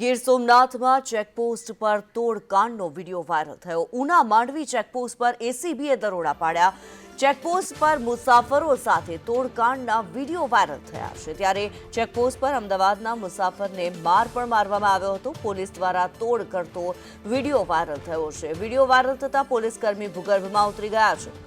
ગીર સોમનાથમાં ચેકપોસ્ટ પર તોડકાંડનો video viral થયો. ઉના માંડવી ચેકપોસ્ટ પર એસીબીએ દરોડા પાડ્યા. ચેકપોસ્ટ પર મુસાફરો સાથે તોડકાંડના વીડિયો વાયરલ થયા છે. ત્યારે ચેકપોસ્ટ પર અમદાવાદના મુસાફરને માર પણ મારવામાં આવ્યો હતો. પોલીસ દ્વારા તોડ કરતો વીડિયો વાયરલ થયો છે. વીડિયો વાયરલ થતાં પોલીસ કર્મી ભૂગર્ભમાં ઉતરી ગયા છે.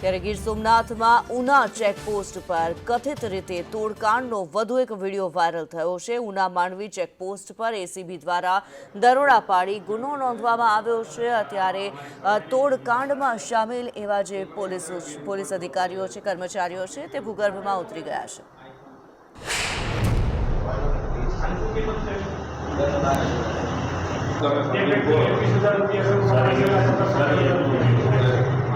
ત્યારે ગીર સોમનાથમાં ઉના ચેકપોસ્ટ પર કથિત રીતે તોડકાંડનો વધુ એક વીડિયો વાયરલ થયો છે. ઉના માંડવી ચેકપોસ્ટ પર એસીબી દ્વારા દરોડા પાડી ગુનો નોંધવામાં આવ્યો છે. અત્યારે તોડકાંડમાં સામેલ એવા જે પોલીસ પોલીસ અધિકારીઓ છે, કર્મચારીઓ છે, તે ભૂગર્ભમાં ઉતરી ગયા છે.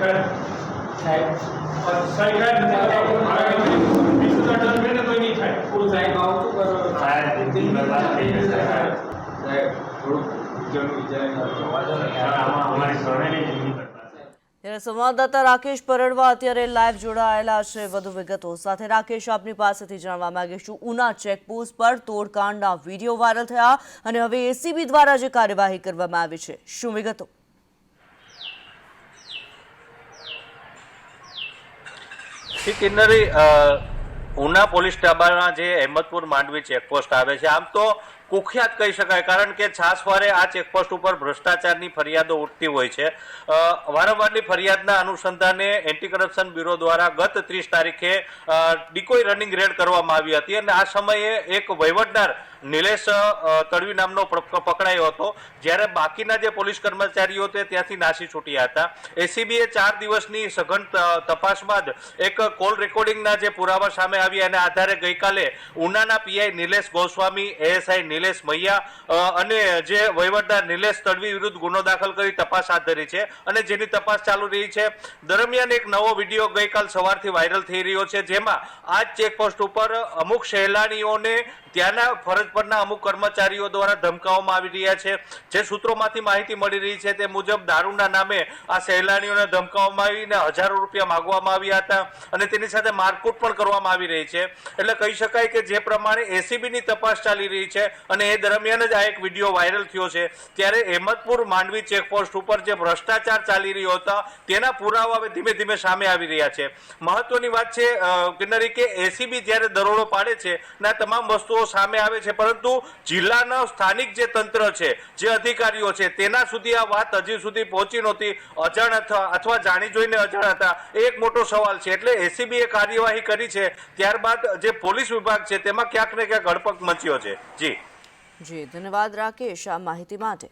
ત્યારે સંવાદદાતા રાકેશ પરડવા અત્યારે લાઈવ જોડાયેલા છે. વધુ વિગતો સાથે રાકેશ આપની પાસેથી જાણવા માંગીશું. ઉના ચેકપોસ્ટ પર તોડકાંડના વીડિયો વાયરલ થયા અને હવે એસીબી દ્વારા જે કાર્યવાહી કરવામાં આવી છે. શું વિગતો? જી કિન્નરી ઉના પોલીસ સ્ટાબાના જે અહેમદપુર માંડવી ચેકપોસ્ટ આવે છે, આમ તો કુખ્યાત કહી શકાય, કારણ કે છાસવારે આ ચેકપોસ્ટ ઉપર ભ્રષ્ટાચારની ફરિયાદો ઉઠતી હોય છે. વારંવારની ફરિયાદના અનુસંધાને એન્ટી કરપ્શન બ્યુરો દ્વારા ગત ત્રીસ તારીખે ડિકોઈ રનિંગ રેડ કરવામાં આવી હતી અને આ સમયે એક વહીવટદાર નિલેશ તડવી નામનો પકડાયો હતો. જ્યારે બાકીના જે પોલીસ કર્મચારીઓ તે ત્યાંથી નાસી છૂટ્યા હતા. એસીબીએ ચાર દિવસની સઘન તપાસ બાદ એક કોલ રેકોર્ડિંગના જે પુરાવા સામે આવ્યા અને આધારે ગઈકાલે ઉનાના પીઆઈ નિલેશ ગોસ્વામી એએસઆઈ નિલેશ મૈયા અને જે વહીવટદાર નિલેશ તડવી વિરુદ્ધ ગુનો દાખલ કરી તપાસ હાથ ધરી છે અને જેની તપાસ ચાલુ રહી છે. દરમિયાન એક નવો વીડિયો ગઈકાલ સવારથી વાયરલ થઈ રહ્યો છે, જેમાં આ ચેકપોસ્ટ ઉપર અમુક સહેલાણીઓને ત્યાંના ફરજ પરના અમુક કર્મચારીઓ દ્વારા ધમકાવવામાં આવી રહ્યા છે. જે સૂત્રોમાંથી માહિતી મળી રહી છે તે મુજબ દારૂના નામે આ સહેલાણીઓને ધમકાવવામાં આવીને હજારો રૂપિયા માંગવામાં આવ્યા હતા અને તેની સાથે મારકૂટ પણ કરવામાં આવી રહી છે. એટલે કહી શકાય કે જે પ્રમાણે એસીબીની તપાસ ચાલી રહી છે અને એ દરમિયાન જ આ એક વીડિયો વાયરલ થયો છે. ત્યારે અહેમદપુર માંડવી ચેકપોસ્ટ ઉપર જે ભ્રષ્ટાચાર ચાલી રહ્યો હતા, તેના પુરાવા હવે ધીમે ધીમે સામે આવી રહ્યા છે. મહત્વની વાત છે કિન્નરી, કે એસીબી જ્યારે દરોડો પાડે છે ના તમામ વસ્તુઓ સામે આવે છે પરંતુ જિલ્લાના સ્થાનિક જે તંત્ર છે, જે અધિકારીઓ છે, તેના સુધી આ વાત હજી સુધી પહોંચી નહોતી. અજાણ અથવા જાણી જોઈને અજાણ હતા. એક મોટો સવાલ છે. એટલે એસીબીએ કાર્યવાહી કરી છે. ત્યારબાદ જે પોલીસ વિભાગ છે, તેમાં ક્યાંક ને ક્યાંક હડપક મચ્યો છે. જી. જી, ધન્યવાદ, રાકેશ. આ માહિતી માટે